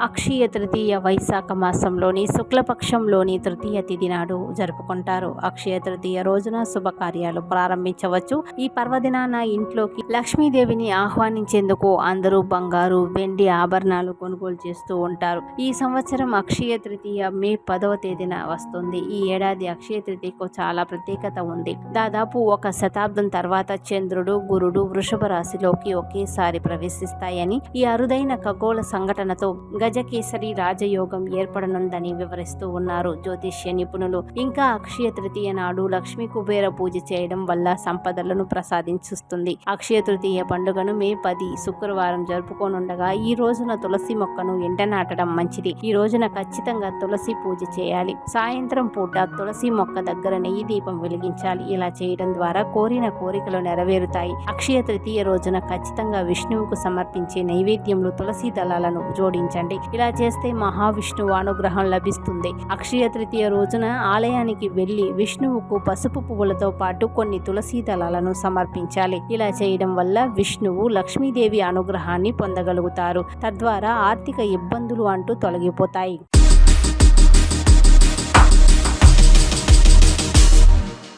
అక్షయ తృతీయ వైశాఖ మాసంలోని శుక్లపక్షంలోని తృతీయ తిథి నాడు జరుపుకుంటారు. అక్షయ తృతీయ రోజున శుభకార్యాలు ప్రారంభించవచ్చు. ఈ పర్వదినాన ఇంట్లోకి లక్ష్మీదేవిని ఆహ్వానించేందుకు అందరూ బంగారు వెండి ఆభరణాలు కొనుగోలు చేస్తూ ఉంటారు. ఈ సంవత్సరం అక్షయ తృతీయ మే పదవ తేదీన వస్తుంది. ఈ ఏడాది అక్షయ తృతీయకు చాలా ప్రత్యేకత ఉంది. దాదాపు ఒక శతాబ్దం తర్వాత చంద్రుడు గురుడు వృషభ రాశిలోకి ఒకేసారి ప్రవేశిస్తాయని ఈ అరుదైన ఖగోళ సంఘటనతో గజకేసరి రాజయోగం ఏర్పడనుందని వివరిస్తూ ఉన్నారు. జ్యోతిష్య నిపుణులు ఇంకా అక్షయ తృతీయ నాడు లక్ష్మీ కుబేర పూజ చేయడం వల్ల సంపదలను ప్రసాదించుస్తుంది. అక్షయ తృతీయ పండుగను మే పది శుక్రవారం జరుపుకోనుండగా ఈ రోజున తులసి మొక్కను ఎండ నాటడం మంచిది. ఈ రోజున ఖచ్చితంగా తులసి పూజ చేయాలి. సాయంత్రం పూట తులసి మొక్క దగ్గర నెయ్యి దీపం వెలిగించాలి. ఇలా చేయడం ద్వారా కోరిన కోరికలు నెరవేరుతాయి. అక్షయ తృతీయ రోజున ఖచ్చితంగా విష్ణువుకు సమర్పించే నైవేద్యంలో తులసి దళాలను జోడించండి. ఇలా చేస్తే మహావిష్ణువు అనుగ్రహం లభిస్తుంది. అక్షయ తృతీయ రోజున ఆలయానికి వెళ్ళి విష్ణువుకు పసుపు పువ్వులతో పాటు కొన్ని తులసీ దళాలను సమర్పించాలి. ఇలా చేయడం వల్ల విష్ణువు లక్ష్మీదేవి అనుగ్రహాన్ని పొందగలుగుతారు. తద్వారా ఆర్థిక ఇబ్బందులు అంటూ తొలగిపోతాయి.